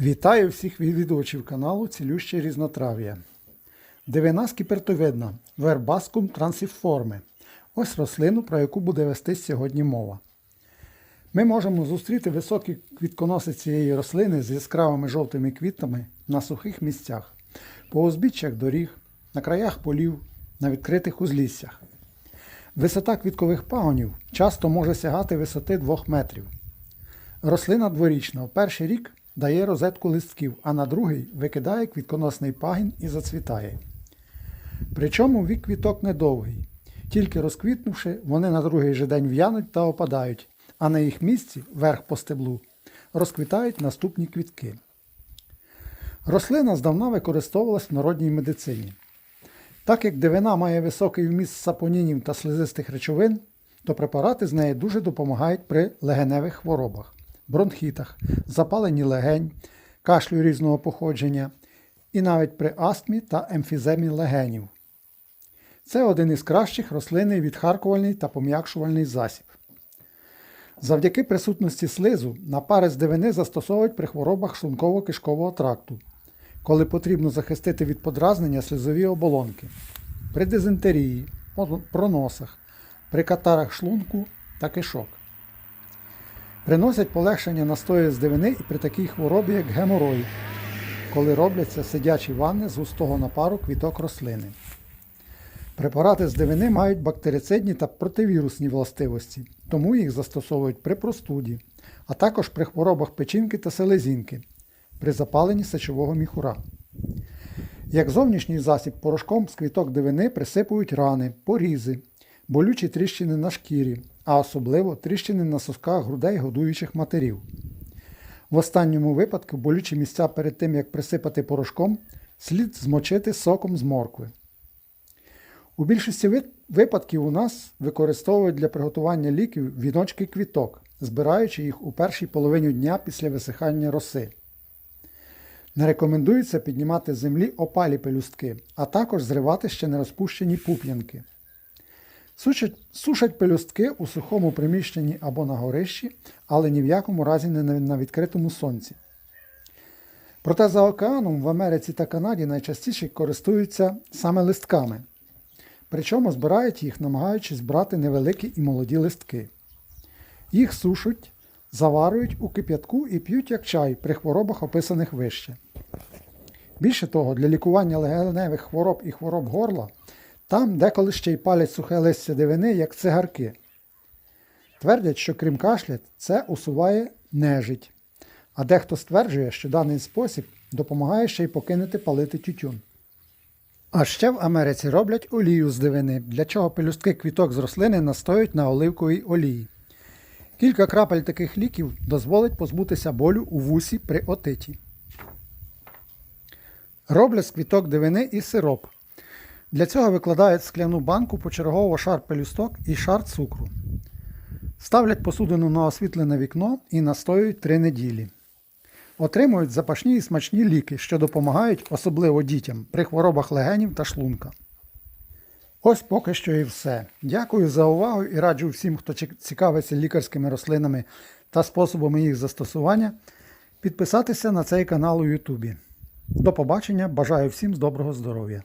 Вітаю всіх відвідувачів каналу Цілюще різнотрав'я. Дивина скіпертовидна Вербаскум трансіформи. Ось рослину, про яку буде вестись сьогодні мова. Ми можемо зустріти високі квітконоси цієї рослини з яскравими жовтими квітами на сухих місцях, по узбіччях доріг, на краях полів, на відкритих узліссях. Висота квіткових пагонів часто може сягати висоти 2 метрів. Рослина дворічна. В перший рік дає розетку листків, а на другий викидає квітконосний пагін і зацвітає. Причому вік квіток недовгий. Тільки розквітнувши, вони на другий же день в'януть та опадають, а на їх місці, вверх по стеблу, розквітають наступні квітки. Рослина здавна використовувалась в народній медицині. Так як дивина має високий вміст сапонінів та слизистих речовин, то препарати з неї дуже допомагають при легеневих хворобах, бронхітах, запаленні легень, кашлю різного походження і навіть при астмі та емфіземі легенів. Це один із кращих рослинний відхаркувальний та пом'якшувальний засіб. Завдяки присутності слизу напари з дивини застосовують при хворобах шлунково-кишкового тракту, коли потрібно захистити від подразнення слизові оболонки, при дизентерії, проносах, при катарах шлунку та кишок. Приносять полегшення настої з дивини і при такій хворобі, як геморроїд, коли робляться сидячі ванни з густого напару квіток рослини. Препарати з дивини мають бактерицидні та противірусні властивості, тому їх застосовують при простуді, а також при хворобах печінки та селезінки, при запаленні сечового міхура. Як зовнішній засіб порошком з квіток дивини присипують рани, порізи, болючі тріщини на шкірі, а особливо тріщини на сосках грудей годуючих матерів. В останньому випадку болючі місця перед тим, як присипати порошком, слід змочити соком з моркви. У більшості випадків у нас використовують для приготування ліків віночки квіток, збираючи їх у першій половині дня після висихання роси. Не рекомендується піднімати з землі опалі пелюстки, а також зривати ще не розпущені пуп'янки. Сушать, сушать пелюстки у сухому приміщенні або на горищі, але ні в якому разі не на- відкритому сонці. Проте за океаном в Америці та Канаді найчастіше користуються саме листками. Причому збирають їх, намагаючись брати невеликі і молоді листки. Їх сушать, заварюють у кип'ятку і п'ють як чай при хворобах, описаних вище. Більше того, для лікування легеневих хвороб і хвороб горла там деколи ще й палять сухе листя дивини, як цигарки. Твердять, що крім кашля, це усуває нежить. А дехто стверджує, що даний спосіб допомагає ще й покинути палити тютюн. А ще в Америці роблять олію з дивини, для чого пелюстки квіток з рослини настоюють на оливковій олії. Кілька крапель таких ліків дозволить позбутися болю у вусі при отиті. Роблять з квіток дивини і сироп. Для цього викладають скляну банку почергово шар пелюсток і шар цукру. Ставлять посудину на освітлене вікно і настоюють 3 неділі. Отримують запашні і смачні ліки, що допомагають особливо дітям при хворобах легенів та шлунка. Ось поки що і все. Дякую за увагу і раджу всім, хто цікавиться лікарськими рослинами та способами їх застосування, підписатися на цей канал у Ютубі. До побачення, бажаю всім доброго здоров'я!